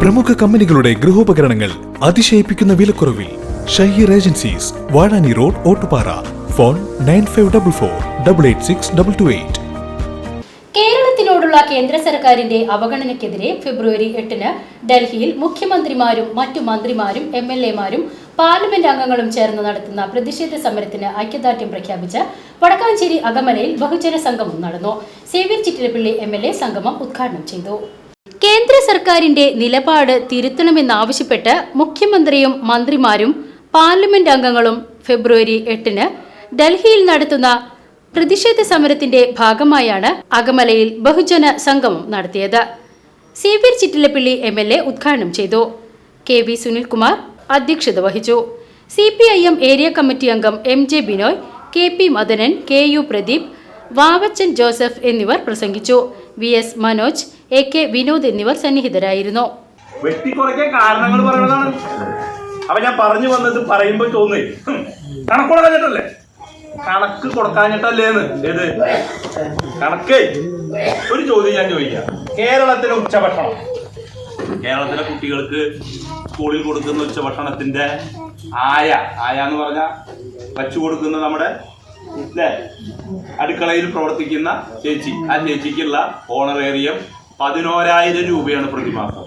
പ്രമുഖ കമ്പനികളുടെ ഗൃഹോപകരണങ്ങൾ അതിശയിപ്പിക്കുന്ന വിലക്കുറവിൽ Shaheer agencies Vazhani road Ottupara. Phone nine five double four double eight six double two eight. കേരളത്തിനോടുള്ള കേന്ദ്ര സർക്കാരിന്റെ അവഗണനയ്ക്കെതിരെ ഫെബ്രുവരി എട്ടിന് ഡൽഹിയിൽ മുഖ്യമന്ത്രിമാരും മറ്റു മന്ത്രിമാരും എം എൽ എമാരും പാർലമെന്റ് അംഗങ്ങളും ചേർന്ന് നടത്തുന്ന പ്രതിഷേധ സമരത്തിന് ഐക്യദാർഢ്യം പ്രഖ്യാപിച്ച് വടക്കാഞ്ചേരി അകമലയിൽ ബഹുജന സംഗമം നടന്നു. Xavier Chittilappally M L A സംഗമം ഉദ്ഘാടനം ചെയ്തു. കേന്ദ്ര സർക്കാരിന്റെ നിലപാട് തിരുത്തണമെന്നാവശ്യപ്പെട്ട് മുഖ്യമന്ത്രിയും മന്ത്രിമാരും പാർലമെന്റ് അംഗങ്ങളും ഫെബ്രുവരി എട്ടിന് ഡൽഹിയിൽ നടത്തുന്ന പ്രതിഷേധ സമരത്തിന്റെ ഭാഗമായാണ് അകമലയിൽ ബഹുജന സംഗമം നടത്തിയത്. C V Chittilappilly M L A ഉദ്ഘാടനം ചെയ്തു. കെ വി സുനിൽകുമാർ അധ്യക്ഷത വഹിച്ചു. C P I M area committee അംഗം M J Binoy K P Madanan K U Pradeep Vavachan Joseph എന്നിവർ പ്രസംഗിച്ചു. V S Manoj A K Vinod എന്നിവർ സന്നിഹിതരായിരുന്നു. കാരണങ്ങൾ പറയണതാണ് അപ്പൊ ഞാൻ പറഞ്ഞു വന്നത് പറയുമ്പോ തോന്നേ കണക്ക് കൊടുക്കാഞ്ഞിട്ടല്ലേ? കണക്ക് കൊടുക്കാഞ്ഞിട്ടല്ലേന്ന് ഏത്? കണക്ക്. ഒരു ചോദ്യം ഞാൻ ചോദിക്കാം. കേരളത്തിലെ ഉച്ചഭക്ഷണം. കേരളത്തിലെ കുട്ടികൾക്ക് സ്കൂളിൽ കൊടുക്കുന്ന ഉച്ചഭക്ഷണത്തിന്റെ ആയ. ആയ എന്ന് പറഞ്ഞ വച്ചു കൊടുക്കുന്ന നമ്മുടെ? അടുക്കളയിൽ പ്രവർത്തിക്കുന്ന ചേച്ചി. ആ ചേച്ചിക്കുള്ള ഓണറേറിയം പതിനോരായിരം രൂപയാണ് പ്രതിമാസം.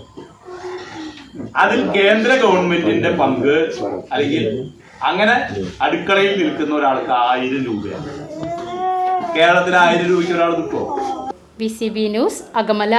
അതിൽ കേന്ദ്ര ഗവൺമെന്റിന്റെ പങ്ക് അല്ലെങ്കിൽ അങ്ങനെ അടുക്കളയിൽ നിൽക്കുന്ന ഒരാൾക്ക് ആയിരം രൂപയാണ്. കേരളത്തിൽ ആയിരം രൂപയ്ക്ക് ഒരാൾ കിട്ടുമോ B C B news Akamala.